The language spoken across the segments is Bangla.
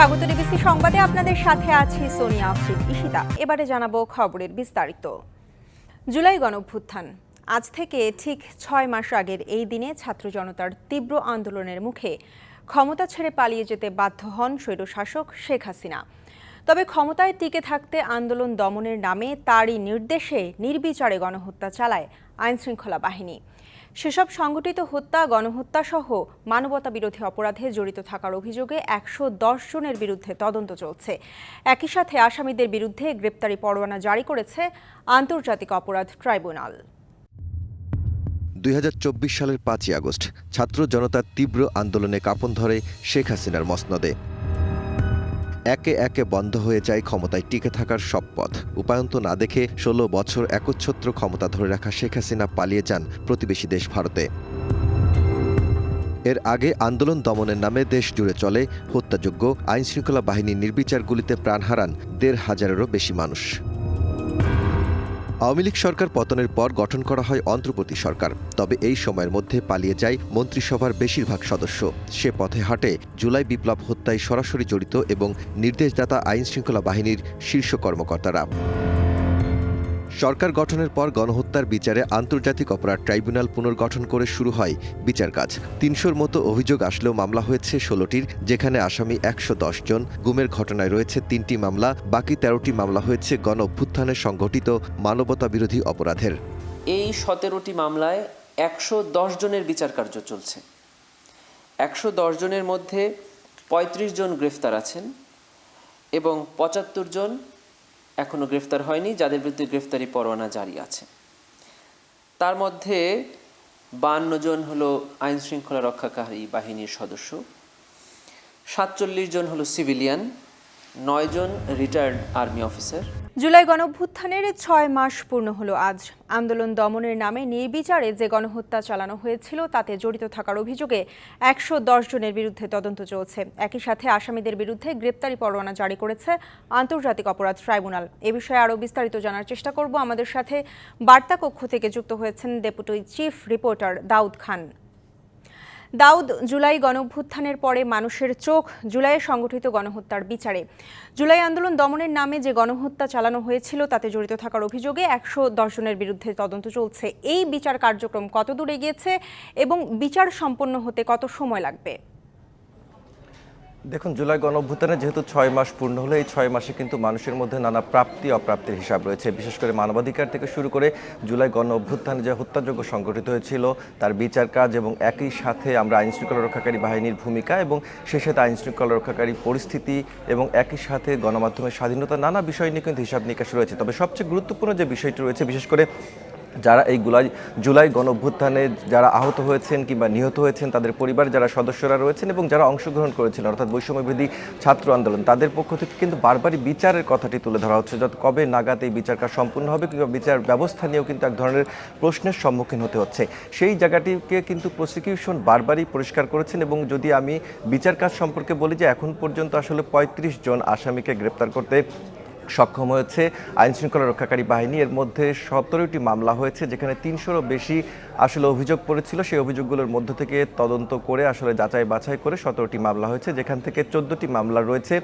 স্বাগত ডিবিসি সংবাদে আপনাদের সাথে আছি সোনিয়া আফরিন। ইশিতা এবারে জানাব খবরের বিস্তারিত। জুলাই গণঅভ্যুত্থান আজ থেকে ঠিক ছয় মাস আগের এই দিনে ছাত্র জনতার তীব্র আন্দোলনের মুখে ক্ষমতা ছেড়ে পালিয়ে যেতে বাধ্য হন স্বৈরশাসক শেখ হাসিনা। তবে ক্ষমতায় টিকে থাকতে আন্দোলন দমনের নামে তারই নির্দেশে নির্বিচারে গণহত্যা চালায় আইনশৃঙ্খলা বাহিনী। সেসব সংগঠিত হত্যা, গণহত্যা সহ মানবতা বিরোধী অপরাধে জড়িত থাকার অভিযোগে একশো দশ জনের বিরুদ্ধে তদন্ত চলছে। একই সাথে আসামিদের বিরুদ্ধে গ্রেপ্তারি পরোয়ানা জারি করেছে আন্তর্জাতিক অপরাধ ট্রাইব্যুনাল। দুই হাজার চব্বিশ সালের পাঁচই আগস্ট ছাত্র জনতার তীব্র আন্দোলনে কাঁপন ধরে শেখ হাসিনার মসনদে। একে একে বন্ধ হয়ে যায় ক্ষমতায় টিকে থাকার সব পথ। উপায়ন্ত না দেখে ষোলো বছর একচ্ছত্র ক্ষমতা ধরে রাখা শেখ হাসিনা পালিয়ে যান প্রতিবেশী দেশ ভারতে। এর আগে আন্দোলন দমনের নামে দেশ জুড়ে চলে হত্যাযোগ্য আইনশৃঙ্খলা বাহিনীর নির্বিচার গুলিতে প্রাণ হারান দেড় হাজারেরও বেশি মানুষ। আওয়ামী লীগ সরকার পতনের পর গঠন করা হয় অন্ধ্রপ্রতি সরকার। তবে এই সময়ের মধ্যে পালিয়ে যায় মন্ত্রিসভার বেশিরভাগ সদস্য। সে পথে হাঁটে, জুলাই বিপ্লব হত্যায় সরাসরি জড়িত এবং নির্দেশদাতা আইনশৃঙ্খলা বাহিনীর শীর্ষ কর্মকর্তারা। সরকার গঠনের পর গণহত্যার বিচারে আন্তর্জাতিক অপরাধ ট্রাইব্যুনাল পুনর্গঠন করে শুরু হয় বিচার কাজ। তিনশোর মতো অভিযোগ আসলেও মামলা হয়েছে ষোলোটির, যেখানে আসামি একশো জন। গুমের ঘটনায় রয়েছে তিনটি মামলা, বাকি তেরোটি মামলা হয়েছে গণ অভ্যুত্থানে সংঘটিত মানবতা বিরোধী অপরাধের। এই সতেরোটি মামলায় একশো দশ জনের বিচার কার্য চলছে। একশো দশ জনের মধ্যে ৩৫ জন গ্রেফতার আছেন এবং পঁচাত্তর জন এখনও গ্রেফতার হয়নি, যাদের বিরুদ্ধে গ্রেফতারি পরোয়ানা জারি আছে। তার মধ্যে বান্ন জন হলো আইন শৃঙ্খলা রক্ষাকারী বাহিনীর সদস্য, সাতচল্লিশ জন হলো সিভিলিয়ান নয় জন রিটায়ার্ড আর্মি অফিসার জুলাই গণঅভ্যুত্থানের ছয় মাস পূর্ণ হলো আজ। আন্দোলন দমনের নামে নির্বিচারে যে গণহত্যা চালানো হয়েছিল, তাতে জড়িত থাকার অভিযোগে একশো দশ জনের বিরুদ্ধে তদন্ত চলছে। একই সাথে আসামিদের বিরুদ্ধে গ্রেপ্তারি পরোয়ানা জারি করেছে আন্তর্জাতিক অপরাধ ট্রাইব্যুনাল। এ বিষয়ে আরও বিস্তারিত জানার চেষ্টা করব। আমাদের সাথে বার্তা কক্ষ থেকে যুক্ত হয়েছেন deputy chief reporter Daud Khan. Daud July গণভ্যুত্থানের পরে মানুষের চোখ জুলাইয়ে সংগঠিত গণহত্যার বিচারে। জুলাই আন্দোলন দমনের নামে যে গণহত্যা চালানো হয়েছিল, তাতে জড়িত থাকার অভিযোগে একশো জনের বিরুদ্ধে তদন্ত চলছে। এই বিচার কার্যক্রম কতদূর এগিয়েছে এবং বিচার সম্পন্ন হতে কত সময় লাগবে? দেখুন, জুলাই গণঅভ্যুত্থানে যেহেতু ছয় মাস পূর্ণ হলো, এই ছয় মাসে কিন্তু মানুষের মধ্যে নানা প্রাপ্তি, অপ্রাপ্তির হিসাব রয়েছে। বিশেষ করে মানবাধিকার থেকে শুরু করে জুলাই গণ অভ্যুত্থানে যে হত্যাযোগ্য সংগঠিত হয়েছিল, তার বিচার কাজ এবং একই সাথে আমরা আইন শৃঙ্খলা রক্ষাকারী বাহিনীর ভূমিকা এবং সেই সাথে আইন শৃঙ্খলা রক্ষাকারী পরিস্থিতি এবং একই সাথে গণমাধ্যমের স্বাধীনতা, নানা বিষয় নিয়ে কিন্তু হিসাব নিকাশ রয়েছে। তবে সবচেয়ে গুরুত্বপূর্ণ যে বিষয়টি রয়েছে, বিশেষ করে যারা এই গুলাই জুলাই গণ অভ্যুত্থানে যারা আহত হয়েছেন কিংবা নিহত হয়েছেন, তাদের পরিবার যারা সদস্যরা রয়েছেন এবং যারা অংশগ্রহণ করেছেন, অর্থাৎ বৈষম্যবিধি ছাত্র আন্দোলন, তাদের পক্ষ থেকে কিন্তু বারবারই বিচারের কথাটি তুলে ধরা হচ্ছে। যত কবে নাগাদ এই বিচার কাজ সম্পূর্ণ হবে কিংবা বিচার ব্যবস্থা নিয়েও কিন্তু এক ধরনের প্রশ্নের সম্মুখীন হতে হচ্ছে। সেই জায়গাটিকে কিন্তু প্রসিকিউশন বারবারই পরিষ্কার করেছেন এবং যদি আমি বিচার কাজ সম্পর্কে বলি যে এখন পর্যন্ত আসলে পঁয়ত্রিশ জন আসামিকে গ্রেপ্তার করতে সক্ষম হয়েছে আইনশৃঙ্খলা রক্ষাকারী বাহিনী। এর মধ্যে সতেরোটি মামলা হয়েছে, যেখানে তিনশোরও বেশি আসলে অভিযোগ পড়েছিল। সেই অভিযোগগুলোর মধ্য থেকে তদন্ত করে আসলে যাচাই বাছাই করে সতেরোটি মামলা হয়েছে, যেখান থেকে চোদ্দোটি মামলা রয়েছে।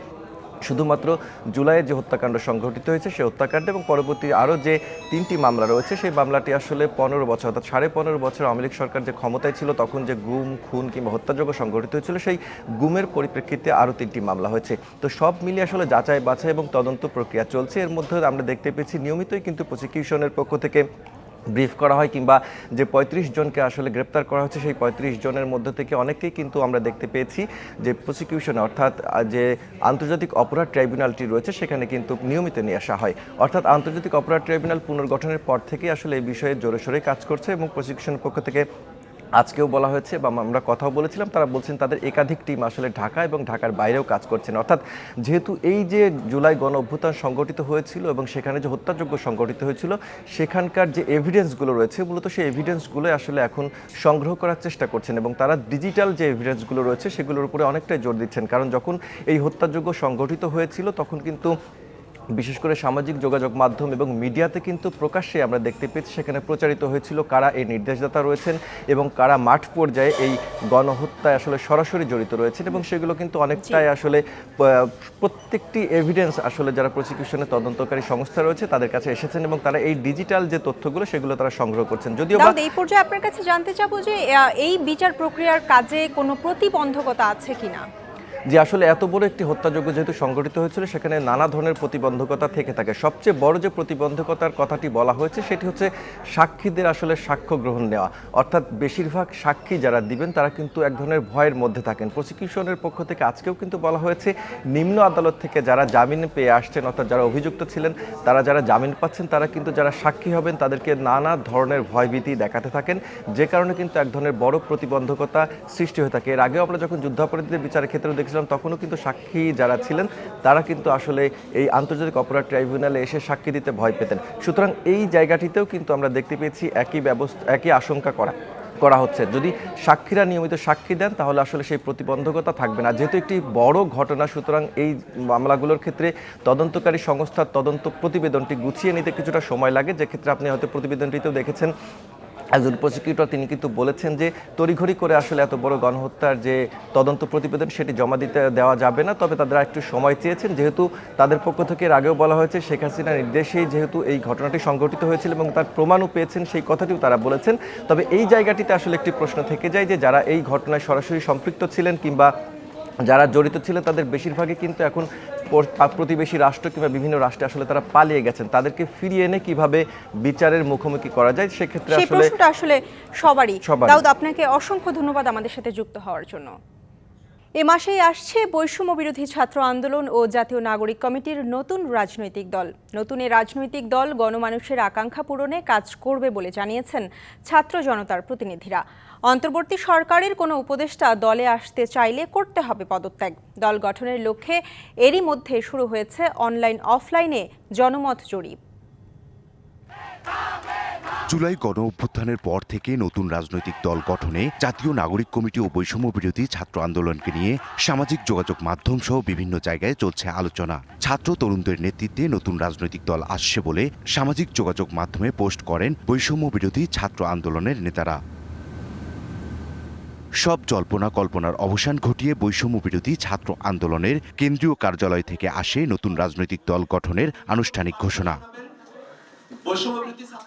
শুধুমাত্র জুলাইয়ে যে হত্যাকাণ্ড সংঘটিত হয়েছে, সেই হত্যাকাণ্ড এবং পরবর্তী আরও যে তিনটি মামলা রয়েছে, সেই মামলাটি আসলে পনেরো বছর, অর্থাৎ সাড়ে পনেরো বছর আওয়ামী লীগ সরকার যে ক্ষমতায় ছিল, তখন যে গুম, খুন কিংবা হত্যাযোগ্য সংঘটিত হয়েছিল, সেই গুমের পরিপ্রেক্ষিতে আরও তিনটি মামলা হয়েছে। তো সব মিলিয়ে আসলে যাচাই বাছাই এবং তদন্ত প্রক্রিয়া চলছে। এর মধ্যে আমরা দেখতে পেয়েছি, নিয়মিতই কিন্তু প্রসিকিউশনের পক্ষ থেকে ব্রিফ করা হয় কিংবা যে পঁয়ত্রিশ জনকে আসলে গ্রেপ্তার করা হচ্ছে, সেই পঁয়ত্রিশ জনের মধ্যে থেকে অনেকেই কিন্তু আমরা দেখতে পেয়েছি যে প্রসিকিউশন অর্থাৎ যে আন্তর্জাতিক অপরাধ ট্রাইব্যুনালটি রয়েছে, সেখানে কিন্তু নিয়মিত নিয়ে আসা হয়। অর্থাৎ, আন্তর্জাতিক অপরাধ ট্রাইব্যুনাল পুনর্গঠনের পর থেকেই আসলে এই বিষয়ে জোরে সোরে কাজ করছে এবং প্রসিকিউশনের পক্ষ থেকে আজকেও বলা হয়েছে বা আমরা কথাও বলেছিলাম, তারা বলছেন তাদের একাধিক টিম আসলে ঢাকা এবং ঢাকার বাইরেও কাজ করছেন। অর্থাৎ যেহেতু এই যে জুলাই গণ অভ্যুত্থান সংগঠিত হয়েছিল এবং সেখানে যে হত্যাযোগ্য সংগঠিত হয়েছিল, সেখানকার যে এভিডেন্সগুলো রয়েছে, মূলত সেই এভিডেন্সগুলো আসলে এখন সংগ্রহ করার চেষ্টা করছেন এবং তারা ডিজিটাল যে এভিডেন্সগুলো রয়েছে, সেগুলোর উপরে অনেকটাই জোর দিচ্ছেন। কারণ যখন এই হত্যাযোগ্য সংগঠিত হয়েছিল, তখন কিন্তু বিশেষ করে সামাজিক যোগাযোগ মাধ্যম এবং মিডিয়াতে কিন্তু প্রকাশ্যে আমরা দেখতে পেয়েছি সেখানে প্রচারিত হয়েছিল কারা এই নির্দেশদাতা রয়েছেন এবং কারা মাঠ পর্যায়ে এই গণহত্যায় আসলে সরাসরি জড়িত রয়েছেন এবং সেগুলো কিন্তু অনেকটাই আসলে প্রত্যেকটি এভিডেন্স আসলে যারা প্রসিকিউশনের তদন্তকারী সংস্থা রয়েছে তাদের কাছে এসেছেন এবং তারা এই ডিজিটাল যে তথ্যগুলো সেগুলো তারা সংগ্রহ করছেন। যদিও এই পর্যায়ে আপনার কাছে জানতে চাবো যে এই বিচার প্রক্রিয়ার কাজে কোনো প্রতিবন্ধকতা আছে কিনা? যে আসলে এত বড় একটি হত্যাযজ্ঞ যেহেতু সংগঠিত হয়েছিল, সেখানে নানা ধরনের প্রতিবন্ধকতা থেকে থাকে। সবচেয়ে বড় যে প্রতিবন্ধকতার কথাটি বলা হয়েছে, সেটি হচ্ছে সাক্ষীদের আসলে সাক্ষ্য গ্রহণ নেওয়া। অর্থাৎ বেশিরভাগ সাক্ষী যারা দিবেন, তারা কিন্তু এক ধরনের ভয়ের মধ্যে থাকেন। প্রসিকিউশনের পক্ষ থেকে আজকেও কিন্তু বলা হয়েছে, নিম্ন আদালত থেকে যারা জামিন পেয়ে আসছেন, অর্থাৎ যারা অভিযুক্ত ছিলেন, তারা যারা জামিন পাচ্ছেন, তারা কিন্তু যারা সাক্ষী হবেন, তাদেরকে নানা ধরনের ভয়ভীতি দেখাতে থাকেন। যে কারণে কিন্তু এক ধরনের বড় প্রতিবন্ধকতা সৃষ্টি হয়ে থাকে। এর আগেও আমরা যখন যুদ্ধাপরাধীদের বিচারের ক্ষেত্রে দেখছিলাম তখনও কিন্তু সাক্ষী যারা ছিলেন, তারা কিন্তু আসলে এই আন্তর্জাতিক অপরাধ ট্রাইব্যুনালে এসে সাক্ষী দিতে ভয় পেতেন। সুতরাং এই জায়গাটিতেও কিন্তু আমরা দেখতে পেয়েছি একই ব্যবস্থা, একই আশঙ্কা করা করা হচ্ছে। যদি সাক্ষীরা নিয়মিত সাক্ষী দেন, তাহলে আসলে সেই প্রতিবন্ধকতা থাকবে না। যেহেতু একটি বড় ঘটনা, সুতরাং এই মামলাগুলোর ক্ষেত্রে তদন্তকারী সংস্থার তদন্ত প্রতিবেদনটি গুছিয়ে নিতে কিছুটা সময় লাগে। যে ক্ষেত্রে আপনি হয়তো প্রতিবেদনটিতেও দেখেছেন একজন প্রসিকিউটর, তিনি কিন্তু বলেছেন যে তড়িঘড়ি করে আসলে এত বড় গণহত্যার যে তদন্ত প্রতিবেদন সেটি জমা দিতে দেওয়া যাবে না। তবে তারা একটু সময় চেয়েছেন, যেহেতু তাদের পক্ষ থেকে এর আগেও বলা হয়েছে, শেখ হাসিনার নির্দেশেই যেহেতু এই ঘটনাটি সংঘটিত হয়েছিল এবং তার প্রমাণও পেয়েছেন, সেই কথাটিও তারা বলেছেন। তবে এই জায়গাটিতে আসলে একটি প্রশ্ন থেকে যায় যে যারা এই ঘটনায় সরাসরি সম্পৃক্ত ছিলেন কিংবা যারা জড়িত ছিলেন, তাদের বেশিরভাগই কিন্তু এখন প্রতিবেশী রাষ্ট্র কিংবা বিভিন্ন রাষ্ট্রে আসলে তারা পালিয়ে গেছেন তাদেরকে ফিরিয়ে এনে কীভাবে বিচারের মুখোমুখি করা যায় সেক্ষেত্রে আসলে আসলে সবারই। দাউদ আপনাকে অসংখ্য ধন্যবাদ আমাদের সাথে যুক্ত হওয়ার জন্য। এ মাসেই আসছে বৈষম্য বিরোধী ছাত্র আন্দোলন ও জাতীয় নাগরিক কমিটির নতুন রাজনৈতিক দল। নতুন এই রাজনৈতিক দল গণমানুষের আকাঙ্ক্ষা পূরণে কাজ করবে বলে জানিয়েছেন ছাত্র জনতার প্রতিনিধিরা। অন্তর্বর্তী সরকারের কোনো উপদেষ্টা দলে আসতে চাইলে করতে হবে পদত্যাগ। দল গঠনের লক্ষ্যে এরই মধ্যে শুরু হয়েছে অনলাইন, অফলাইনে জনমত জরিপ। জুলাই গণ অভ্যুত্থানের পর থেকে নতুন রাজনৈতিক দল গঠনে জাতীয় নাগরিক কমিটি ও বৈষম্য বিরোধী ছাত্র আন্দোলনকে নিয়ে সামাজিক যোগাযোগ মাধ্যম সহ বিভিন্ন জায়গায় চলছে আলোচনা। ছাত্র তরুণদের নেতৃত্বে নতুন রাজনৈতিক দল আসছে বলে সামাজিক যোগাযোগ মাধ্যমে পোস্ট করেন বৈষম্য বিরোধী ছাত্র আন্দোলনের নেতারা। সব জল্পনা কল্পনার অবসান ঘটিয়ে বৈষম্য বিরোধী ছাত্র আন্দোলনের কেন্দ্রীয় কার্যালয় থেকে আসে নতুন রাজনৈতিক দল গঠনের আনুষ্ঠানিক ঘোষণা।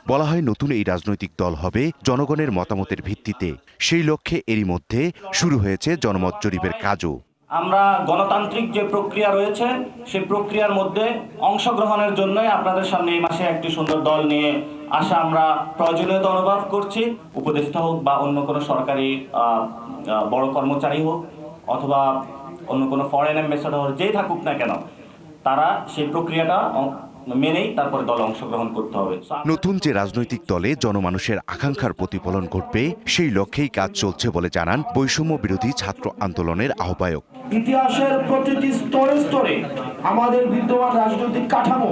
বলা হয় নতুন এই রাজনৈতিক দল হবে জনগণের মতামতের ভিত্তিতে। সেই লক্ষ্যে এরই মধ্যে শুরু হয়েছে জনমত জরিপের কাজও। আমরা গণতান্ত্রিক যে প্রক্রিয়া রয়েছে সেই প্রক্রিয়ার মধ্যে অংশগ্রহণের জন্যই আপনাদের সামনে এই মাসে একটি সুন্দর দল নিয়ে আসা আমরা প্রয়োজনীয়তা অনুভব করছি। উপদেষ্টা হোক বা অন্য কোনো সরকারি বড় কর্মচারী হোক অথবা অন্য কোনো ফরেন অ্যাম্বাসেডর যেই থাকুক না কেন, তারা সেই প্রক্রিয়াটা মেনেই তারপরে দলে অংশগ্রহণ করতে হবে। নতুন যে রাজনৈতিক দলে জনমানুষের আকাঙ্ক্ষার প্রতিফলন ঘটবে সেই লক্ষ্যেই কাজ চলছে বলে জানান বৈষম্য বিরোধী ছাত্র আন্দোলনের আহ্বায়ক। ইতিহাসের প্রতিটি স্তরে স্তরে আমাদের বিদ্যমান রাজনৈতিক কাঠামো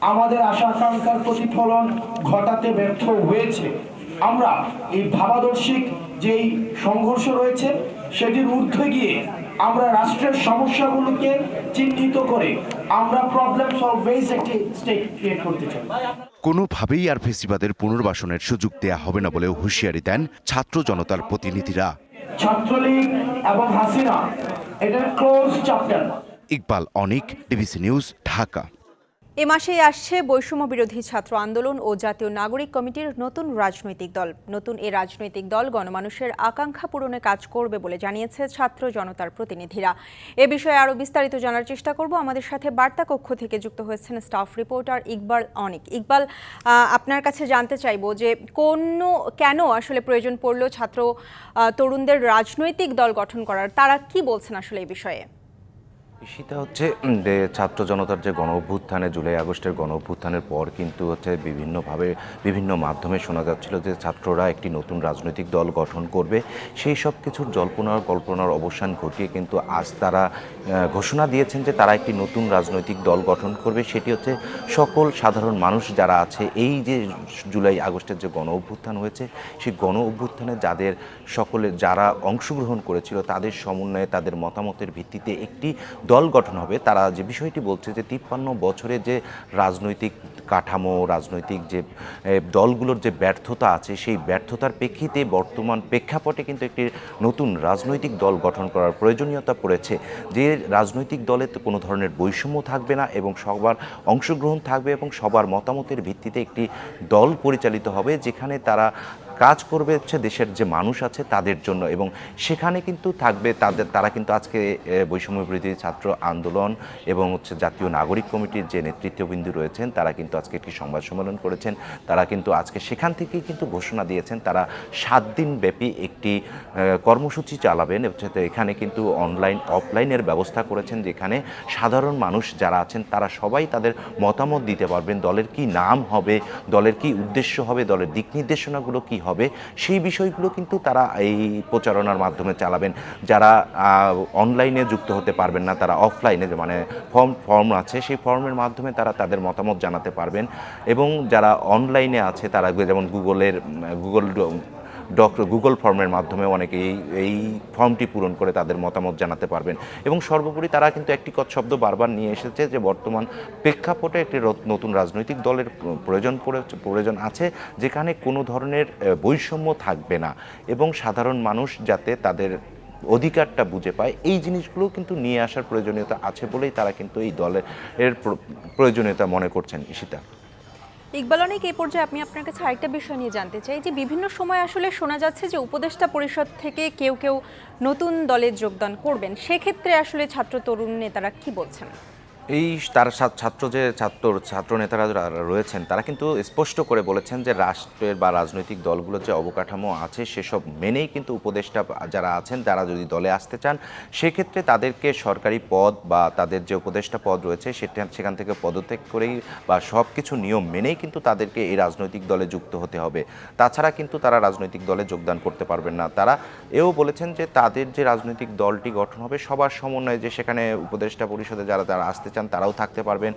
আমাদের আশা আকাঙ্ক্ষার প্রতিফলন ঘটাতে ব্যর্থ হয়েছে। আমরা এই ভাবাদর্শিক যেই সংঘর্ষ রয়েছে সেটির ঊর্ধ্বে গিয়ে আমরা রাষ্ট্রের সমস্যাগুলোকে চিহ্নিত করে আমরা প্রবলেম সলভ বেস একটি স্টেট ক্রিয়েট করতে চাই। কোনোভাবেই আর ফেসিবাদের পুনর্বাসনের সুযোগ দেয়া হবে না বলেও হুঁশিয়ারি দেন ছাত্র জনতার প্রতিনিধিরা। ছাত্রলীগ এবং হাসিনা এটার close chapter Iqbal Anik DBC news Dhaka. এ মাসেই আসছে বৈষম্য বিরোধী ছাত্র আন্দোলন ও জাতীয় নাগরিক কমিটির নতুন রাজনৈতিক দল। নতুন এ রাজনৈতিক দল গণমানুষের আকাঙ্ক্ষা পূরণে কাজ করবে বলে জানিয়েছে ছাত্র জনতার প্রতিনিধিরা। এ বিষয়ে আরও বিস্তারিত জানার চেষ্টা করব। আমাদের সাথে বার্তা কক্ষ থেকে যুক্ত হয়েছেন স্টাফ রিপোর্টার ইকবাল অনিক। ইকবাল আপনার কাছে জানতে চাইব যে কোন, কেন আসলে প্রয়োজন পড়ল ছাত্র তরুণদের রাজনৈতিক দল গঠন করার? তারা কি বলছেন আসলে এই বিষয়ে? সেটা হচ্ছে যে ছাত্র জনতার যে গণ অভ্যুত্থানে জুলাই আগস্টের গণ অভ্যুত্থানের পর কিন্তু হচ্ছে বিভিন্নভাবে বিভিন্ন মাধ্যমে শোনা যাচ্ছিল যে ছাত্ররা একটি নতুন রাজনৈতিক দল গঠন করবে। সেই সব কিছুর জল্পনার, কল্পনার অবসান ঘটিয়ে কিন্তু আজ তারা ঘোষণা দিয়েছেন যে তারা একটি নতুন রাজনৈতিক দল গঠন করবে। সেটি হচ্ছে সকল সাধারণ মানুষ যারা আছে, এই যে জুলাই আগস্টের যে গণ অভ্যুত্থান হয়েছে, সেই গণ অভ্যুত্থানে যাদের সকলে যারা অংশগ্রহণ করেছিল, তাদের সমন্বয়ে তাদের মতামতের ভিত্তিতে একটি দল গঠন হবে। তারা যে বিষয়টি বলছে যে, তিপ্পান্ন বছরে যে রাজনৈতিক কাঠামো, রাজনৈতিক যে দলগুলোর যে ব্যর্থতা আছে, সেই ব্যর্থতার প্রেক্ষিতে বর্তমান প্রেক্ষাপটে কিন্তু একটি নতুন রাজনৈতিক দল গঠন করার প্রয়োজনীয়তা পড়েছে। যে রাজনৈতিক দলে কোনো ধরনের বৈষম্য থাকবে না এবং সবার অংশগ্রহণ থাকবে এবং সবার মতামতের ভিত্তিতে একটি দল পরিচালিত হবে, যেখানে তারা কাজ করবে হচ্ছে দেশের যে মানুষ আছে তাদের জন্য এবং সেখানে কিন্তু থাকবে তাদের, তারা কিন্তু আজকে বৈষম্য বিরোধী ছাত্র আন্দোলন এবং হচ্ছে জাতীয় নাগরিক কমিটির যে নেতৃত্ববিন্দু রয়েছেন, তারা কিন্তু আজকে একটি সংবাদ সম্মেলন করেছেন। তারা কিন্তু আজকে সেখান থেকেই কিন্তু ঘোষণা দিয়েছেন, তারা সাত দিন ব্যাপী একটি কর্মসূচি চালাবেন। হচ্ছে এখানে কিন্তু অনলাইন, অফলাইনের ব্যবস্থা করেছেন, যেখানে সাধারণ মানুষ যারা আছেন, তারা সবাই তাদের মতামত দিতে পারবেন, দলের কি নাম হবে, দলের কি উদ্দেশ্য হবে, দলের দিক নির্দেশনাগুলো কী হবে সেই বিষয়গুলো কিন্তু তারা এই প্রচারণার মাধ্যমে চালাবেন। যারা অনলাইনে যুক্ত হতে পারবেন না, তারা অফলাইনে মানে ফর্ম ফর্ম আছে, সেই ফর্মের মাধ্যমে তারা তাদের মতামত জানাতে পারবেন। এবং যারা অনলাইনে আছে, তারা যেমন গুগলের গুগল ডক্টর গুগল ফর্মের মাধ্যমে অনেকে এই এই ফর্মটি পূরণ করে তাদের মতামত জানাতে পারবেন। এবং সর্বোপরি তারা কিন্তু একটি শব্দ বারবার নিয়ে এসেছে যে বর্তমান প্রেক্ষাপটে একটি নতুন রাজনৈতিক দলের প্রয়োজন প্রয়োজন আছে যেখানে কোনো ধরনের বৈষম্য থাকবে না এবং সাধারণ মানুষ যাতে তাদের অধিকারটা বুঝে পায়, এই জিনিসগুলো কিন্তু নিয়ে আসার প্রয়োজনীয়তা আছে বলেই তারা কিন্তু এই দলের এর প্রয়োজনীয়তা মনে করছেন ঈশিতা। ইকবাল অনেক এই পর্যায়ে আপনি আপনার কাছে আরেকটা বিষয় নিয়ে জানতে চাই যে বিভিন্ন সময় আসলে শোনা যাচ্ছে যে উপদেষ্টা পরিষদ থেকে কেউ কেউ নতুন দলে যোগদান করবেন। সেক্ষেত্রে আসলে ছাত্র তরুণ নেতারা কি বলছেন? এই তার ছাত্র যে ছাত্র ছাত্র নেতারা রয়েছেন, তারা কিন্তু স্পষ্ট করে বলেছেন যে রাষ্ট্রের বা রাজনৈতিক দলগুলোর যে অবকাঠামো আছে, সেসব মেনেই কিন্তু উপদেষ্টা যারা আছেন, তারা যদি দলে আসতে চান, সেক্ষেত্রে তাদেরকে সরকারি পদ বা তাদের যে উপদেষ্টা পদ রয়েছে, সেটা সেখান থেকে পদত্যাগ করেই বা সব কিছু নিয়ম মেনেই কিন্তু তাদেরকে এই রাজনৈতিক দলে যুক্ত হতে হবে। তাছাড়া কিন্তু তারা রাজনৈতিক দলে যোগদান করতে পারবেন না। তারা এও বলেছেন যে তাদের যে রাজনৈতিক দলটি গঠন হবে, সবার সমন্বয়ে যে সেখানে উপদেষ্টা পরিষদে যারা যারা আসতে চান তারাও থাকতে পারবেন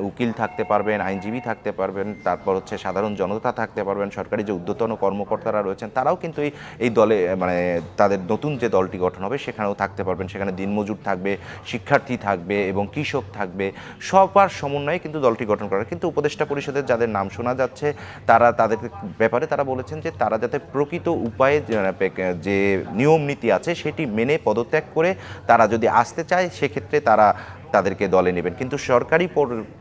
উকিল থাকতে পারবেন, আইনজীবী থাকতে পারবেন, তারপর হচ্ছে সাধারণ জনতা থাকতে পারবেন, সরকারি যে উদ্যতন কর্মকর্তারা রয়েছেন, তারাও কিন্তু এই এই দলে মানে তাদের নতুন যে দলটি গঠন হবে, সেখানেও থাকতে পারবেন, সেখানে দিনমজুর থাকবে, শিক্ষার্থী থাকবে এবং কৃষক থাকবে, সবার সমন্বয়ে কিন্তু দলটি গঠন করা কিন্তু উপদেষ্টা পরিষদের যাদের নাম শোনা যাচ্ছে, তারা তাদের ব্যাপারে তারা বলেছেন যে তারা যাতে প্রকৃত উপায়ে যে- যে নিয়ম নীতি আছে, সেটি মেনে পদত্যাগ করে তারা যদি আসতে চায়, সেক্ষেত্রে তারা তাদেরকে দলে নেবেন। কিন্তু সরকারি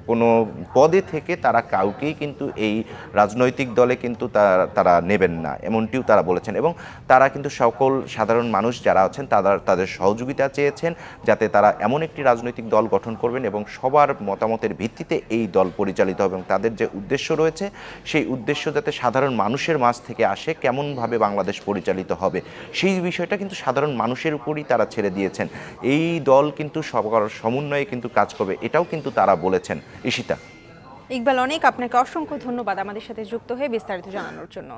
কোনো পদে থেকে তারা কাউকেই কিন্তু এই রাজনৈতিক দলে কিন্তু তারা নেবেন না, এমনটিও তারা বলেছেন। এবং তারা কিন্তু সকল সাধারণ মানুষ যারা আছেন, তারা, তাদের সহযোগিতা চেয়েছেন যাতে তারা এমন একটি রাজনৈতিক দল গঠন করবেন এবং সবার মতামতের ভিত্তিতে এই দল পরিচালিত হবে এবং তাদের যে উদ্দেশ্য রয়েছে, সেই উদ্দেশ্য যাতে সাধারণ মানুষের মাঝ থেকে আসে, কেমনভাবে বাংলাদেশ পরিচালিত হবে, সেই বিষয়টা কিন্তু সাধারণ মানুষের উপরই তারা ছেড়ে দিয়েছেন। এই দল কিন্তু সবার সমন্বয়ে কিন্তু কাজ করবে, এটাও কিন্তু তারা বলেছেন। ঈশিতা। ইকবাল, অনেক আপনাকে অসংখ্য ধন্যবাদ আমাদের সাথে যুক্ত হয়ে বিস্তারিত জানানোর জন্য।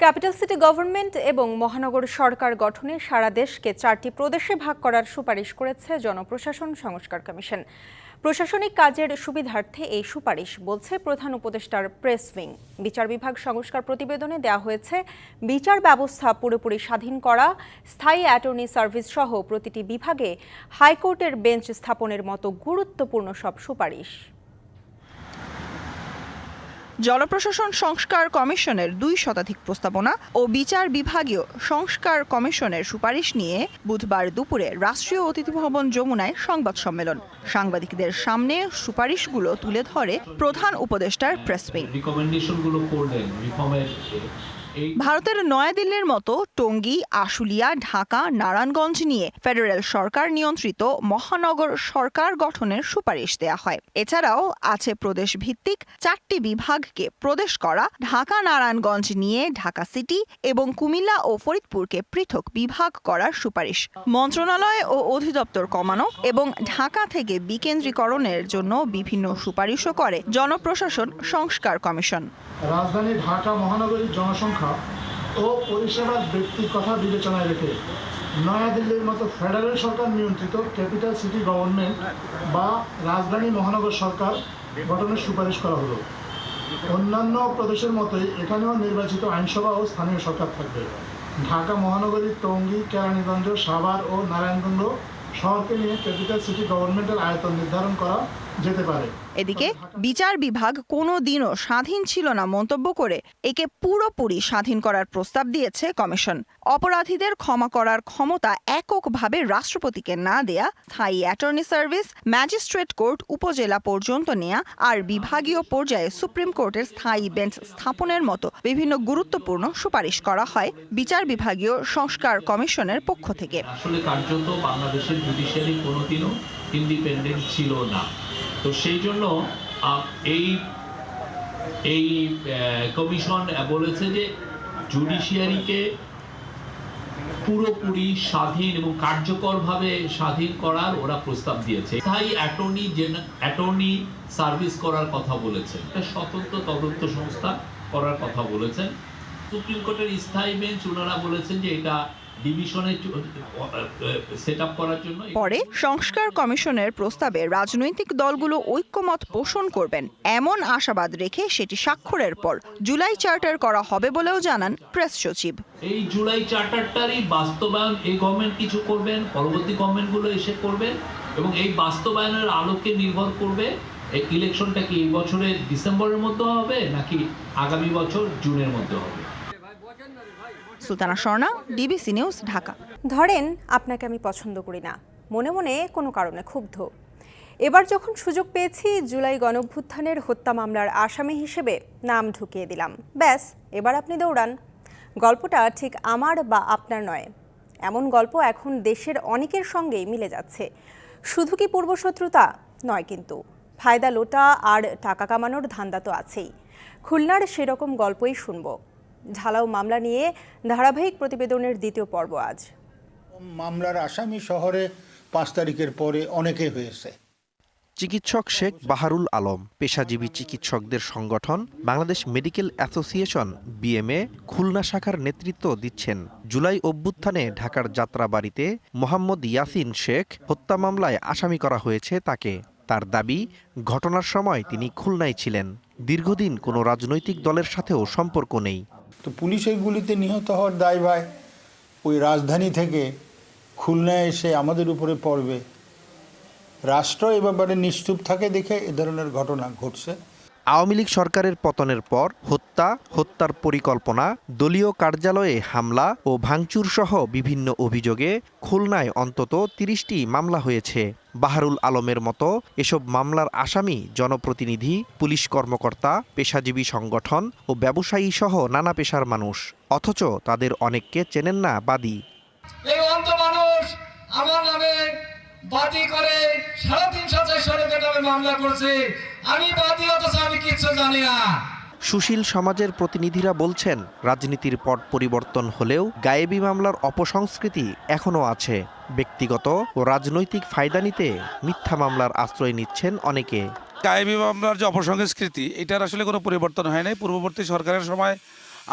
ক্যাপিটাল সিটি গভর্নমেন্ট এবং মহানগর সরকার গঠনে সারা দেশকে চারটি প্রদেশে ভাগ করার সুপারিশ করেছে জনপ্রশাসন সংস্কার কমিশন। প্রশাসনিক কাজের সুবিধার্থে এই সুপারিশ, বলছে প্রধান উপদেষ্টার প্রেস উইং। বিচার বিভাগ সংস্কার প্রতিবেদনে দেওয়া হয়েছে, বিচার ব্যবস্থা পুরোপুরি স্বাধীন করা, স্থায়ী অ্যাটর্নি সার্ভিস সহ প্রতিটি বিভাগে হাইকোর্টের বেঞ্চ স্থাপনের মতো গুরুত্বপূর্ণ সব সুপারিশ। জনপ্রশাসন সংস্কার কমিশনের দুই শতাধিক প্রস্তাবনা ও বিচার বিভাগীয় সংস্কার কমিশনের সুপারিশ নিয়ে বুধবার দুপুরে রাষ্ট্রীয় অতিথি ভবন যমুনায় সংবাদ সম্মেলন। সাংবাদিকদের সামনে সুপারিশগুলো তুলে ধরে প্রধান উপদেষ্টার প্রেস ভারতের নয়াদিল্লির মতো টঙ্গী আশুলিয়া ঢাকা নারায়ণগঞ্জ নিয়ে ফেডারেল সরকার নিয়ন্ত্রিত মহানগর সরকার গঠনের সুপারিশ দেয়া হয়। এছাড়াও আছে প্রদেশ ভিত্তিক চারটি বিভাগকে প্রদেশ করা ঢাকা নারায়ণগঞ্জ নিয়ে ঢাকা সিটি এবং কুমিল্লা ও ফরিদপুরকে পৃথক বিভাগ করার সুপারিশ। মন্ত্রণালয় ও অধিদপ্তর কমানো এবং ঢাকা থেকে বিকেন্দ্রীকরণের জন্য বিভিন্ন সুপারিশও করে জনপ্রশাসন সংস্কার কমিশন। রাজধানী ঢাকা মহানগরীর জনসংখ্যা ও পরিষেবার ব্যক্তির কথা বিবেচনায় রেখে নয়াদিল্লির মতো ফেডারেল সরকার নিয়ন্ত্রিত ক্যাপিটাল সিটি গভর্নমেন্ট বা রাজধানী মহানগর সরকার গঠনের সুপারিশ করা হলো। অন্যান্য প্রদেশের মতোই এখানেও নির্বাচিত আইনসভা ও স্থানীয় সরকার থাকবে। ঢাকা মহানগরীর টঙ্গী, কেরানীগঞ্জ, সাভার ও নারায়ণগঞ্জ শহরকে নিয়ে ক্যাপিটাল সিটি গভর্নমেন্টের আয়তন নির্ধারণ করা যেতে পারে। এদিকে বিচার বিভাগ কোনো দিনও স্বাধীন ছিল না মন্তব্য করে একে পুরোপুরি স্বাধীন করার প্রস্তাব দিয়েছে কমিশন। অপরাধীদের ক্ষমা করার ক্ষমতা এককভাবে রাষ্ট্রপতিকে না দেয়া, স্থায়ী অ্যাটর্নি সার্ভিস, ম্যাজিস্ট্রেট কোর্ট, উপজেলা পর্যন্ত নেয়া আর বিভাগীয় পর্যায়ে সুপ্রিম কোর্টের স্থায়ী বেঞ্চ স্থাপনের মতো বিভিন্ন গুরুত্বপূর্ণ সুপারিশ করা হয় বিচার বিভাগীয় সংস্কার কমিশনের পক্ষ থেকে। আসলে কার্যত বাংলাদেশের জুডিশিয়ারি কোনোদিনও ইন্ডিপেন্ডেন্ট ছিল না। তো সেই জন্য এই এই কমিশন বলেছে যে জুডিশিয়ারিকে পুরোপুরি স্বাধীন এবং কার্যকরভাবে স্বাধীন করার ওরা প্রস্তাব দিয়েছে। স্থায়ী অ্যাটর্নি অ্যাটর্নি সার্ভিস করার কথা বলেছেন। একটা স্বতন্ত্র তদন্ত সংস্থা করার কথা বলেছেন। সুপ্রিম কোর্টের স্থায়ী বেঞ্চ ওনারা বলেছেন যে এটা ডিভিশনে সেট করার জন্য পরে সংস্কার কমিশনের প্রস্তাবে রাজনৈতিক দলগুলো ঐক্যমত পোষণ করবেন এমন আশাবাদ রেখে সেটি স্বাক্ষরের পর জুলাই চার্টার করা হবে বলেও জানান প্রেস সচিব। এই জুলাই চার্টারটারই বাস্তবায়ন এই গভর্নমেন্ট কিছু করবেন পরবর্তী গভর্নমেন্টগুলো এসে করবেন এবং এই বাস্তবায়নের আলোকে নির্ভর করবে এই ইলেকশনটা কি এই বছরের ডিসেম্বরের মধ্যে হবে নাকি আগামী বছর জুনের মধ্যে হবে। Sultana Swarna DBC news Dhaka. ধরেন, আপনাকে আমি পছন্দ করি না। মনে মনে কোনো কারণে ক্ষুব্ধ। এবার যখন সুযোগ পেয়েছি, জুলাই গণভ্যুত্থানের হত্যা মামলার আসামি হিসেবে নাম ঢুকিয়ে দিলাম। ব্যাস, এবার আপনি দৌড়ান। গল্পটা ঠিক আমার বা আপনার নয়। এমন গল্প এখন দেশের অনেকের সঙ্গেই মিলে যাচ্ছে। শুধু কি পূর্বশত্রুতা? নয় কিন্তু। ফায়দা লোটা আর টাকা কামানোর ধান্দা তো আছেই। খুলনার সেরকম গল্পই শুনব। ঢালাও মামলা নিয়ে ধারাবাহিক প্রতিবেদনের দ্বিতীয় পর্ব আজ। মামলার আসামি শহরে পাঁচ তারিখের পরে অনেকে হয়েছে। চিকিৎসক শেখ বাহারুল আলম পেশাজীবী চিকিৎসকদের সংগঠন Bangladesh medical association BMA Khulna শাখার নেতৃত্ব দিচ্ছেন। জুলাই অভ্যুত্থানে ঢাকার যাত্রাবাড়িতে মোহাম্মদ ইয়াসিন শেখ হত্যা মামলায় আসামি করা হয়েছে তাকে। তার দাবি ঘটনার সময় তিনি খুলনায় ছিলেন। দীর্ঘদিন কোনো রাজনৈতিক দলের সাথেও সম্পর্ক নেই। তো পুলিশ ওই গুলিতে নিহত হওয়ার দায় ভাই। ওই রাজধানী থেকে খুলনায় এসে আমাদের উপরে পড়বে। রাষ্ট্র এ ব্যাপারে নিশ্চুপ থাকে দেখে এ ধরনের ঘটনা ঘটছে। আওয়ামী লীগ সরকারের পতনের পর হত্যা, হত্যার পরিকল্পনা, দলীয় কার্যালয়ে হামলা ও ভাঙচুর সহ বিভিন্ন অভিযোগে খুলনায় অন্তত তিরিশটি মামলা হয়েছে। বাহারুল আলমের মতো এসব মামলার আসামি জনপ্রতিনিধি, পুলিশ কর্মকর্তা, পেশাজীবী সংগঠন ও ব্যবসায়ী সহ নানা পেশার মানুষ, অথচ তাদের অনেককে চেনেন না বাদী। আমার নামে বাদী করে সাড়ে তিনশো চারশো মামলা করছে। আমি বাদী অথচ আমি কিচ্ছু জানি না। সুশীল সমাজের প্রতিনিধিরা বলছেন রাজনীতির পট পরিবর্তন হলেও গায়েবী মামলার অপসংস্কৃতি এখনও আছে। ব্যক্তিগত ও রাজনৈতিক ফায়দা নিতে মিথ্যা মামলার আশ্রয় নিচ্ছেন অনেকে। গায়েবী মামলার যে অপসংস্কৃতি এটার আসলে কোনো পরিবর্তন হয় নাই। পূর্ববর্তী সরকারের সময়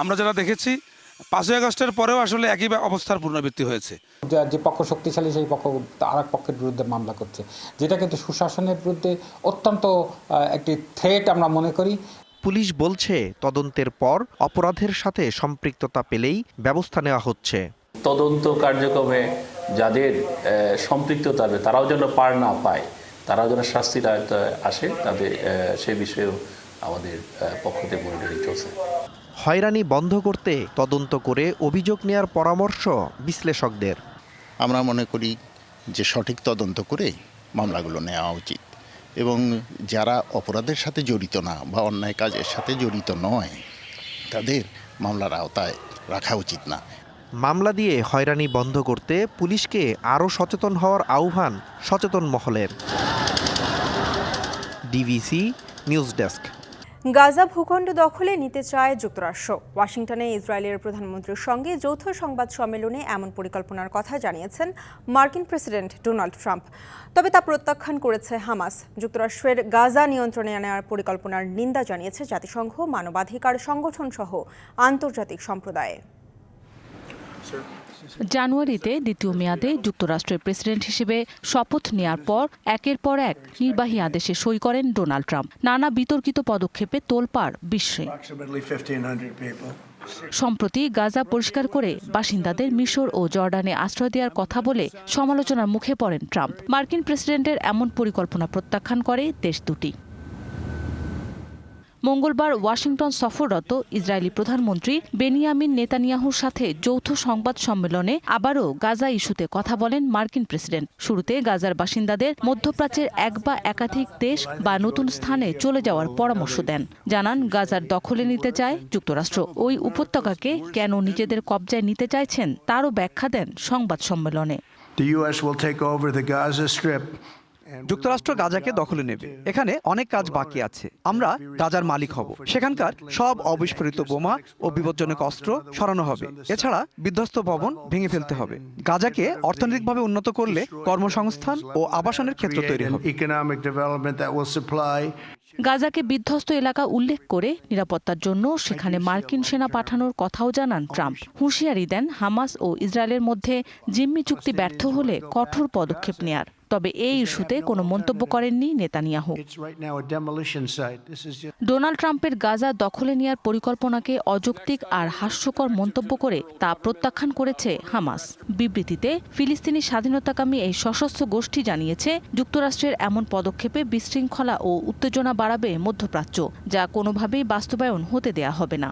আমরা যারা দেখেছি পাঁচই আগস্টের পরেও আসলে একই অবস্থার পুনরাবৃত্তি হয়েছে। যে পক্ষ শক্তিশালী সেই পক্ষ আর এক পক্ষের বিরুদ্ধে মামলা করছে। যেটা কিন্তু সুশাসনের বিরুদ্ধে অত্যন্ত একটি থ্রেট আমরা মনে করি। পুলিশ বলছে তদন্তের পর অপরাধের সাথে সম্পৃক্ততা পেলেই ব্যবস্থা নেওয়া হচ্ছে। তদন্ত কার্যক্রমে যাদের সম্পৃক্ততা হবে তারাও যেন পার না পায় তারাও যেন শাস্তির আয়তায় আসে তাদের সে বিষয়েও আমাদের পক্ষ থেকে মনিটরিং চলছে। হয়রানি বন্ধ করতে তদন্ত করে অভিযোগ নেয়ার পরামর্শ বিশ্লেষকদের। আমরা মনে করি যে সঠিক তদন্ত করে মামলাগুলো নেওয়া উচিত। এবং যারা অপরাধের সাথে জড়িত না বা অন্যায় কাজের সাথে জড়িত নয় তাদের মামলার আওতায় রাখা উচিত না। মামলা দিয়ে হয়রানি বন্ধ করতে পুলিশকে আরও সচেতন হওয়ার আহ্বান সচেতন মহলের। DVC news desk. গাজা ভূখণ্ড দখলে নিতে চায় যুক্তরাষ্ট্র। ওয়াশিংটনে ইসরায়েলের প্রধানমন্ত্রীর সঙ্গে যৌথ সংবাদ সম্মেলনে এমন পরিকল্পনার কথা জানিয়েছেন মার্কিন প্রেসিডেন্ট ডোনাল্ড ট্রাম্প। তবে তা প্রত্যাখ্যান করেছে হামাস। যুক্তরাষ্ট্রের গাজা নিয়ন্ত্রণে আনার পরিকল্পনার নিন্দা জানিয়েছে জাতিসংঘ, মানবাধিকার সংগঠন সহ আন্তর্জাতিক সম্প্রদায়। জানুয়ারিতে দ্বিতীয় মেয়াদে যুক্তরাষ্ট্রের প্রেসিডেন্ট হিসেবে শপথ নেয়ার পর একের পর এক নির্বাহী আদেশে সই করেন ডোনাল্ড ট্রাম্প। নানা বিতর্কিত পদক্ষেপে তোলপাড় বিশ্বে। সম্প্রতি গাজা পরিষ্কার করে বাসিন্দাদের মিশর ও জর্ডানে আশ্রয় দেওয়ার কথা বলে সমালোচনার মুখে পড়েন ট্রাম্প। মার্কিন প্রেসিডেন্টের এমন পরিকল্পনা প্রত্যাখ্যান করে দেশ দুটি। মঙ্গলবার ওয়াশিংটন সফররত ইসরায়েলি প্রধানমন্ত্রী বেনিয়ামিন নেতানিয়াহুর সাথে যৌথ সংবাদ সম্মেলনে আবারও গাজা ইস্যুতে কথা বলেন মার্কিন প্রেসিডেন্ট শুরুতে গাজার বাসিন্দাদের মধ্যপ্রাচ্যের এক বা একাধিক দেশ বা নতুন স্থানে চলে যাওয়ার পরামর্শ দেন জানান, গাজার দখলে নিতে চায় যুক্তরাষ্ট্র ওই উপত্যকাকে কেন নিজেদের কবজায় নিতে চাইছেন তারও ব্যাখ্যা দেন সংবাদ সম্মেলনে The U.S. will take over the Gaza Strip. যুক্তরাষ্ট্র গাজাকে দখলে নেবে। এখানে অনেক কাজ বাকি আছে। আমরা গাজার মালিক হব। সেখানকার সব অবিস্ফোরিত বোমা ও বিপজ্জনক অস্ত্র সরানো হবে। এছাড়া বিধ্বস্ত ভবন ভেঙে ফেলতে হবে। গাজাকে অর্থনৈতিকভাবে উন্নত করলে কর্মসংস্থান ও আবাসনের ক্ষেত্র তৈরি হবে। গাজাকে বিধ্বস্ত এলাকা উল্লেখ করে নিরাপত্তার জন্য সেখানে মার্কিন সেনা পাঠানোর কথাও জানান ট্রাম্প। হুঁশিয়ারি দেন হামাস ও ইসরায়েলের মধ্যে জিম্মি চুক্তি ব্যর্থ হলে কঠোর পদক্ষেপ নেয়ার। তবে এই ইস্যুতে কোনো মন্তব্য করেননি নেতানিয়াহু। ডোনাল্ড ট্রাম্পের গাজা দখলে নেয়ার পরিকল্পনাকে অযৌক্তিক আর হাস্যকর মন্তব্য করে তা প্রত্যাখ্যান করেছে হামাস। বিবৃতিতে ফিলিস্তিনি স্বাধীনতাকামী এই সশস্ত্র গোষ্ঠী জানিয়েছে যুক্তরাষ্ট্রের এমন পদক্ষেপে বিশৃঙ্খলা ও উত্তেজনা বাড়াবে মধ্যপ্রাচ্য যা কোনোভাবেই বাস্তবায়ন হতে দেয়া হবে না।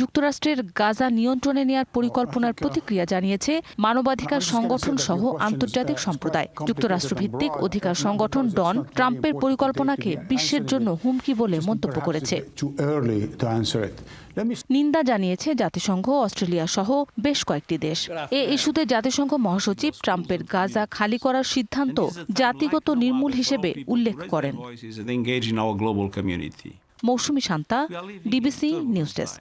যুক্তরাষ্ট্রের গাজা নিয়ন্ত্রণে নেয়ার পরিকল্পনার প্রতিক্রিয়া জানিয়েছে মানবাধিকার সংগঠন সহ আন্তর্জাতিক সম্প্রদায়। যুক্তরাষ্ট্রভিত্তিক অধিকার সংগঠন ডন ট্রাম্পের পরিকল্পনাকে বিশ্বের জন্য হুমকি বলে মন্তব্য করেছে। নিন্দা জানিয়েছে জাতিসংঘ অস্ট্রেলিয়া সহ বেশ কয়েকটি দেশ। এ ইস্যুতে জাতিসংঘ মহাসচিব ট্রাম্পের গাজা খালি করার সিদ্ধান্ত জাতিগত নির্মূল হিসেবে উল্লেখ করেন। Mousumi Shanta DBC news desk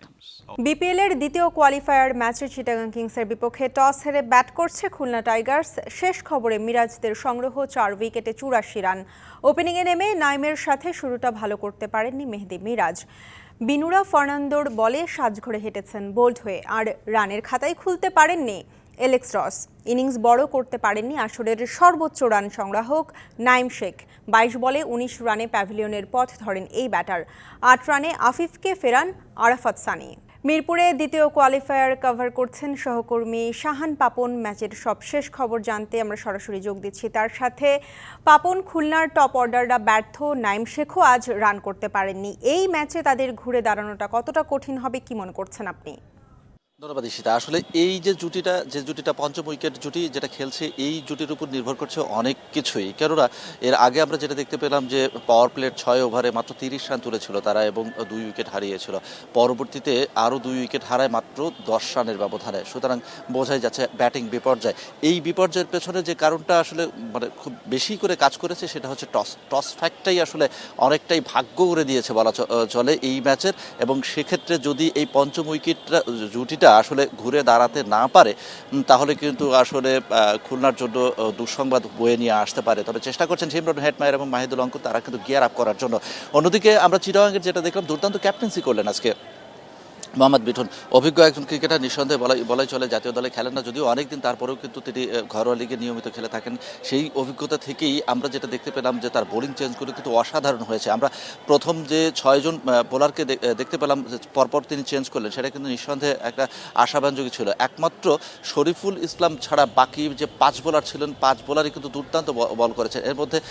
BPL এর দ্বিতীয় কোয়ালিফায়ার ম্যাচে চিটাগাং কিংসের বিপক্ষে টস হেরে ব্যাট করছে খুলনা টাইগার্স। শেষ খবরে মিরাজদের সংগ্রহ চার উইকেটে চুরাশি রান। ওপেনিংয়ে নেমে নাইমের সাথে শুরুটা ভালো করতে পারেননি মেহেদি মিরাজ। বিনুরা ফার্নান্দোর বলে সাজঘরে হেঁটেছেন বোল্ড হয়ে আর রানের খাতায় খুলতে পারেননি এলেক্স রস। ইনিংস বড় করতে পারেননি আসরের সর্বোচ্চ রান সংগ্রাহক নাইম শেখ। বাইশ বলে উনিশ রানে প্যাভিলিয়নের পথ ধরেন এই ব্যাটার। আট রানে আফিফকে ফেরান আরাফাত সানি। মিরপুরে দ্বিতীয় কোয়ালিফায়ার কভার করছেন সহকর্মী শাহান পাপন। ম্যাচের সব শেষ খবর জানতে আমরা সরাসরি যোগ দিচ্ছি তার সাথে। পাপন খুলনার টপ অর্ডাররা ব্যর্থ। নাইম শেখও আজ রান করতে পারেননি। এই ম্যাচে তাদের ঘুরে দাঁড়ানোটা কতটা কঠিন হবে কি মনে করছেন আপনি? ধন্যবাদ ঈশিতা। আসলে এই যে জুটিটা যে জুটিটা পঞ্চম উইকেট জুটি যেটা খেলছে, এই জুটির উপর নির্ভর করছে অনেক কিছুই। কেননা, এর আগে আমরা যেটা দেখতে পেলাম যে পাওয়ার প্লেট ছয় ওভারে মাত্র তিরিশ রান তুলেছিল তারা এবং দুই উইকেট হারিয়েছিল। পরবর্তীতে আরও দুই উইকেট হারায় মাত্র দশ রানের ব্যবধানে। সুতরাং বোঝাই যাচ্ছে ব্যাটিং বিপর্যয়। এই বিপর্যয়ের পেছনে যে কারণটা আসলে মানে খুব বেশি করে কাজ করেছে সেটা হচ্ছে টস টস ফ্যাক্টটাই আসলে অনেকটাই ভাগ্য করে দিয়েছে বলা চলে এই ম্যাচের এবং সেক্ষেত্রে যদি এই পঞ্চম উইকেটটা জুটিটা আসলে ঘুরে দাঁড়াতে না পারে তাহলে কিন্তু আসলে খুলনার জন্য দুঃসংবাদ বয়ে নিয়ে আসতে পারে। তবে চেষ্টা করছেন সিমরন হেডমায়ার এবং মাহিদুল অঙ্কুর তারা কিন্তু গিয়ার আপ করার জন্য। অন্যদিকে আমরা চিরাঙ্গের যেটা দেখলাম, দুর্দান্ত ক্যাপ্টেন্সি করলেন আজকে। মোহাম্মদ বিঠুন অভিজ্ঞ একজন ক্রিকেটার, নিঃসন্দেহে বলাই বলাই চলে জাতীয় দলে খেলেন না, যদিও অনেকদিন তারপরেও কিন্তু তিনি ঘরোয়া লিগে নিয়মিত খেলে থাকেন। সেই অভিজ্ঞতা থেকেই আমরা যেটা দেখতে পেলাম যে তার বোলিং চেঞ্জগুলো কিন্তু অসাধারণ হয়েছে। আমরা প্রথম যে ছয়জন বোলারকে দেখতে পেলাম পরপর তিনি চেঞ্জ করলেন, সেটা কিন্তু নিঃসন্দেহে একটা আশাব্যঞ্জক ছিল। একমাত্র শরীফুল ইসলাম ছাড়া বাকি যে পাঁচ বোলার ছিলেন, পাঁচ বোলারই কিন্তু দুর্দান্ত বল করেছেন। এর মধ্যে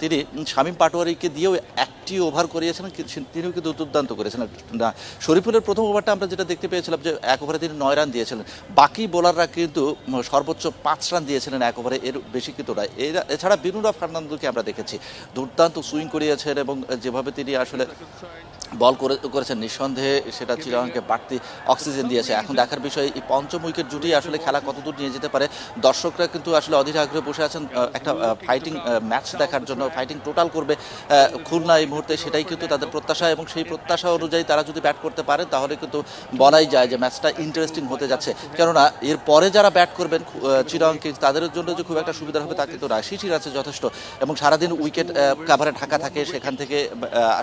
তিনি শামীম পাটোয়ারিকে দিয়েও একটি ওভার করিয়েছিলেন কি- তিনিও কিন্তু দুর্দান্ত করেছেন। না, শরীফুলের প্রথম ওভারটা আমরা যেটা দেখতে পেয়েছিলাম যে এক ওভারে তিনি নয় রান দিয়েছিলেন। বাকি বোলাররা কিন্তু সর্বোচ্চ পাঁচ রান দিয়েছিলেন এক ওভারে, এর বেশি কিন্তু নয়। এছাড়া বিনুরা ফার্নান্দোকে আমরা দেখেছি। দুর্দান্ত সুইং করিয়েছেন এবং যেভাবে তিনি আসলে বল করে, করেছেন, নিঃসন্দেহে সেটা চিরাঙ্গকে বাড়তি অক্সিজেন দিয়েছে। এখন দেখার বিষয়, এই পঞ্চম উইকেট জুটি আসলে খেলা কতদূর নিয়ে যেতে পারে? দর্শকরা কিন্তু আসলে অধীর আগ্রহে বসে আছেন একটা ফাইটিং ম্যাচ দেখার জন্য। ফাইটিং টোটাল করবে খুলনা এই মুহূর্তে, সেটাই কিন্তু তাদের প্রত্যাশা এবং সেই প্রত্যাশা অনুযায়ী তারা যদি ব্যাট করতে পারে তাহলে কিন্তু বলাই যায় যে ম্যাচটা ইন্টারেস্টিং হতে যাচ্ছে। কেননা এর পরে যারা ব্যাট করবেন চিরাং কিংস, তাদের জন্য যে খুব একটা সুবিধা হবে তা কিন্তু না শিশির আছে যথেষ্ট এবং সারাদিন উইকেট কাভারে ঢাকা থাকে, সেখান থেকে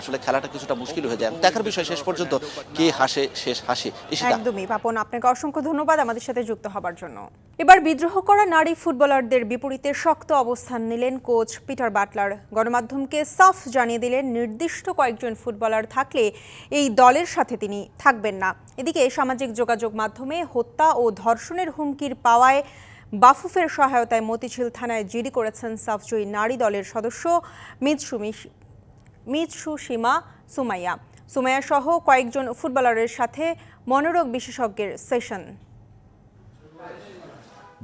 আসলে খেলাটা কিছুটা মুশকিল হয়ে যায়। দেখার বিষয় শেষ পর্যন্ত কে হাসে, শেষ হাসি একদমই। পাপন, আপনাকে অসংখ্য ধন্যবাদ আমাদের সাথে যুক্ত হবার জন্য। এবার বিদ্রোহ করা নারী ফুটবলারদের বিপরীতে শক্ত অবস্থান নিলেন কোচ পিটার বাটলার। গণমাধ্যমকে সাফ জানিয়ে দিলেন, নির্দিষ্ট কয়েকজন ফুটবলার থাকলে এই দলের সাথে তিনি থাকবেন। না। এদিকে সামাজিক যোগাযোগ মাধ্যমে হত্যা ও ধর্ষণের হুমকির পাওয়ায় বাফুফের সহায়তায় মতিঝিল থানায় জিডি করেছেন সাফজয়ী নারী দলের সদস্য মিৎসুমি মিৎসু সীমা সুমাইয়া। সুমাইয়া সহ কয়েকজন ফুটবলারের সাথে মনোরোগ বিশেষজ্ঞের সেশন।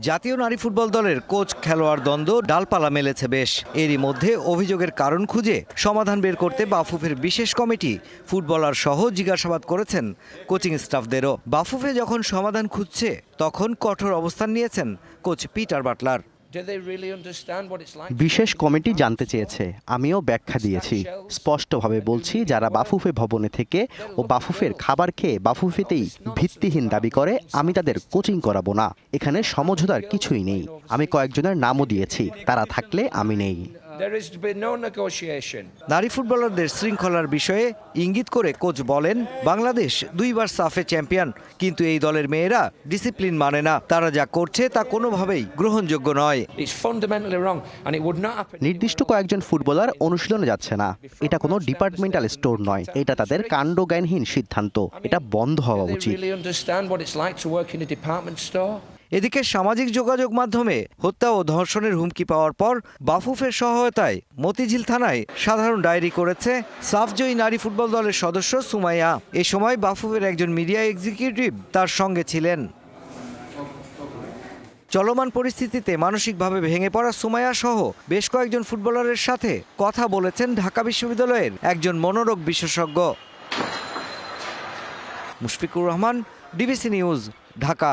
জাতীয় নারী ফুটবল দলের কোচ খেলোয়াড় দ্বন্দ্ব ডালপালা মেলেছে বেশ। এরই মধ্যে অভিযোগের কারণ খুঁজে সমাধান বের করতে বাফুফের বিশেষ কমিটি ফুটবলার সহ জিজ্ঞাসাবাদ করেছেন কোচিং স্টাফদেরও। বাফুফে যখন সমাধান খুঁজছে, তখন কঠোর অবস্থান নিয়েছেন কোচ পিটার বাটলার। বিশেষ কমিটি জানতে চেয়েছে। আমিও ব্যাখ্যা দিয়েছি। স্পষ্টভাবে বলছি যারা বাফুফে ভবনে থেকে ও বাফুফের খাবার খেয়ে বাফুফেতেই ভিত্তিহীন দাবি করে আমি তাদের কোচিং করাবো না। এখানে সমঝোতার কিছুই নেই। আমি কয়েকজনের নামও দিয়েছি। তারা থাকলে আমি নেই। নারী ফুটবলারদের শৃঙ্খলার বিষয়ে ইঙ্গিত করে কোচ বলেন বাংলাদেশ দুইবার সাফে চ্যাম্পিয়ন কিন্তু এই দলের মেয়েরা ডিসিপ্লিন মানে না। তারা যা করছে তা কোনোভাবেই গ্রহণযোগ্য নয়। নির্দিষ্ট কয়েকজন ফুটবলার অনুশীলনে যাচ্ছে না। এটা কোনো ডিপার্টমেন্টাল স্টোর নয়। এটা তাদের কাণ্ডজ্ঞানহীন সিদ্ধান্ত। এটা বন্ধ হওয়া উচিত। এদিকে সামাজিক যোগাযোগ মাধ্যমে হত্যা ও ধর্ষণের হুমকি পাওয়ার পর বাফুফের সহায়তায় মতিঝিল থানায় সাধারণ ডায়েরি করেছে সাফজয়ী নারী ফুটবল দলের সদস্য সুমাইয়া। এ সময় বাফুফের একজন মিডিয়া এক্সিকিউটিভ তার সঙ্গে ছিলেন। চলমান পরিস্থিতিতে মানসিকভাবে ভেঙে পড়া সুমাইয়া সহ বেশ কয়েকজন ফুটবলারের সাথে কথা বলেছেন ঢাকা বিশ্ববিদ্যালয়ের একজন মনোরোগ বিশেষজ্ঞ। Mushfiqur Rahman, DBC news, Dhaka.